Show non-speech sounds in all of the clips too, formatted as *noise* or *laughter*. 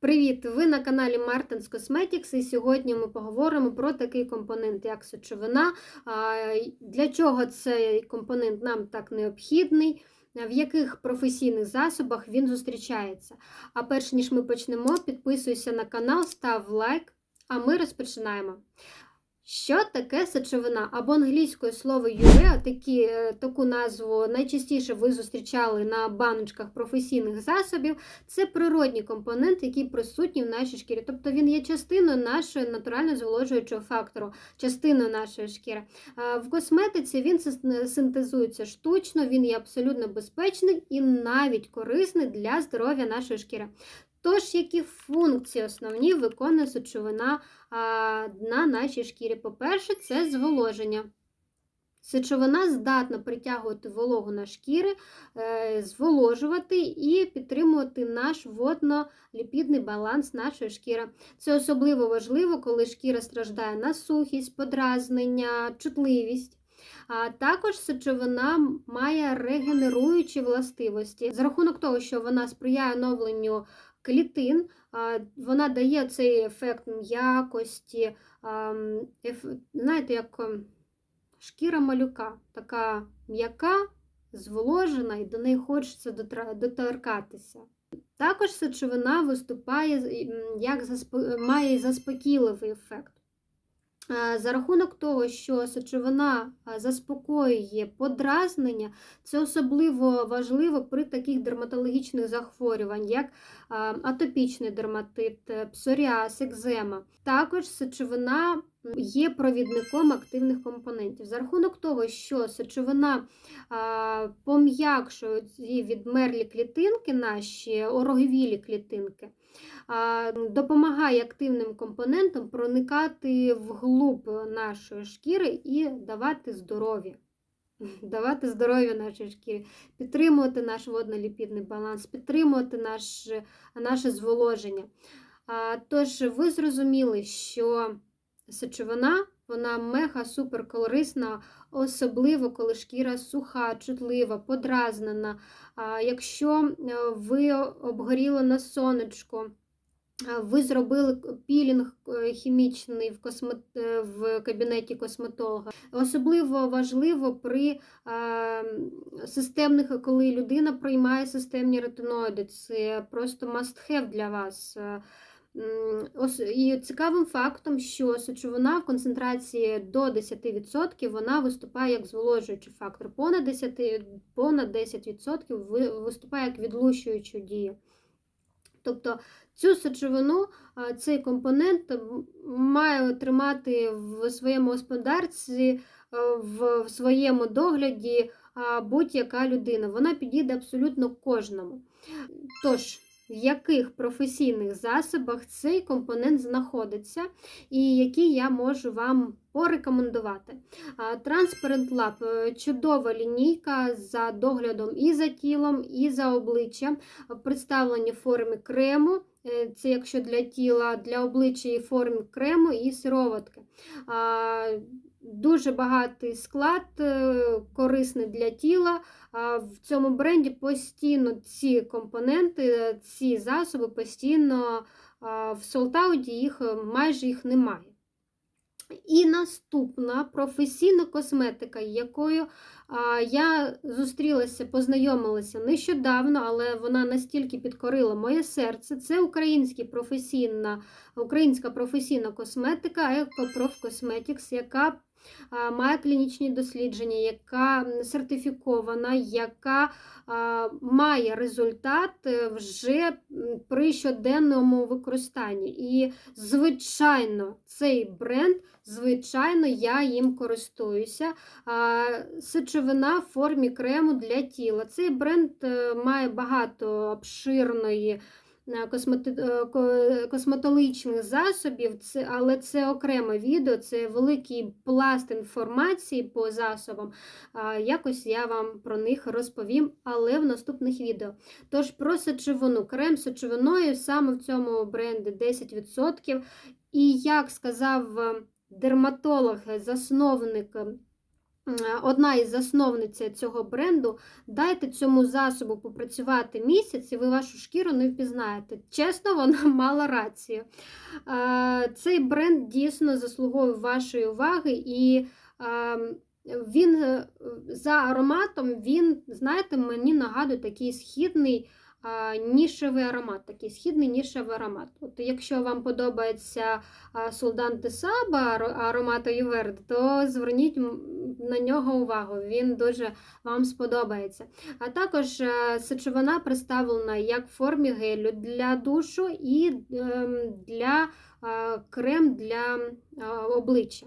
Привіт! Ви на каналі Martens Cosmetics і сьогодні ми поговоримо про такий компонент, як сечовина. Для чого цей компонент нам так необхідний, в яких професійних засобах він зустрічається. А перш ніж ми почнемо, підписуйся на канал, став лайк, а ми розпочинаємо. Що таке сечовина? Або англійською слово юреа, такі, е, таку назву найчастіше ви зустрічали на баночках професійних засобів. Це природній компонент, який присутній в нашій шкірі. Тобто він є частиною нашого натурально зволожуючого фактору, частиною нашої шкіри. В косметиці він синтезується штучно, він є абсолютно безпечний і навіть корисний для здоров'я нашої шкіри. Тож, які функції основні виконує сечовина на нашій шкірі? По-перше, це зволоження. Сечовина здатна притягувати вологу на шкіри, е, зволожувати і підтримувати наш водно-ліпідний баланс нашої шкіри. Це особливо важливо, коли шкіра страждає на сухість, подразнення, чутливість. А також сечовина має регенеруючі властивості. За рахунок того, що вона сприяє оновленню клітин, вона дає цей ефект м'якості, знаєте, як ем, шкіра малюка, така м'яка, зволожена, і до неї хочеться доторкатися. Також сечовина виступає як має заспокійливий ефект. За рахунок того, що сечовина заспокоює подразнення, це особливо важливо при таких дерматологічних захворювань, як атопічний дерматит, е, псоріаз, екзема. Також сечовина є провідником активних компонентів. За рахунок того, що сечовина пом'якшує ці відмерлі клітинки, наші ороговілі клітинки, допомагає активним компонентам проникати вглуб нашої шкіри і давати здоров'я. *laughs* Давати здоров'я нашій шкірі, підтримувати наш водно-ліпідний баланс, підтримувати наше, наше зволоження. Тож, ви зрозуміли, що сечовина вона мега супер корисна, особливо коли шкіра суха, чутлива, подразнена. Якщо ви обгоріли на сонечко, ви зробили пілінг е, хімічний в космет... Е, в кабінеті косметолога. Особливо важливо при системних, коли людина приймає системні ретиноїди. Це просто must have для вас. Е, і цікавим фактом, що сечовина в концентрації до 10% вона виступає як зволожуючий фактор. Понад 10%, понад 10% виступає як відлущуючу дію. Тобто цю сечовину, цей компонент має тримати в своєму господарстві, в своєму догляді будь-яка людина. Вона підійде абсолютно кожному. Тож, в яких професійних засобах цей компонент знаходиться, і які я можу вам порекомендувати. Transparent Lab е, чудова лінійка за доглядом і за тілом, і за обличчям, представлені в формі крему. Е, це якщо для тіла, для обличчя і формі крему і сироватки. Дуже багатий склад, е, корисний для тіла. В цьому бренді постійно ці компоненти, ці засоби постійно в солтауді їх майже їх немає. І наступна професійна косметика, якою я зустрілася, познайомилася нещодавно, але вона настільки підкорила моє серце. Це українська професійна українська професійна косметика EcoProf Cosmetics, яка має клінічні дослідження, яка сертифікована, яка має результат е, вже при щоденному використанні. І, звичайно, цей бренд, звичайно, я їм користуюся. Сечовина в формі крему для тіла. Цей бренд е, має багато обширної. Е, е, косметологічних засобів, але це окреме відео, це великий пласт інформації по засобам. Якось я вам про них розповім, але в наступних відео. Тож про сечовину. Крем з сечовиною саме в цьому бренді 10%. І як сказав е, дерматолог, засновник м, одна із засновниць цього бренду. Дайте цьому засобу попрацювати місяць, і ви вашу шкіру не впізнаєте. Чесно, вона *laughs* мала рацію. Е, Цей бренд дійсно заслуговує вашої уваги і. Він е, за ароматом, він, знаєте, мені нагадує такий східний нішевий аромат, такий східний нішевий аромат. От якщо вам подобається Сулдан Саба аро- аромату Юверд, то зверніть на нього увагу, він дуже вам сподобається. А також е, сечовина представлена як в формі гелю для душу і ем, для крем для обличчя.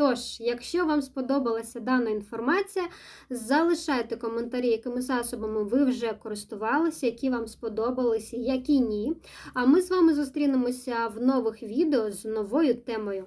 Тож, якщо вам сподобалася дана інформація, залишайте коментарі, якими засобами ви вже користувалися, які вам сподобалися, які ні. А ми з вами зустрінемося в нових відео з новою темою.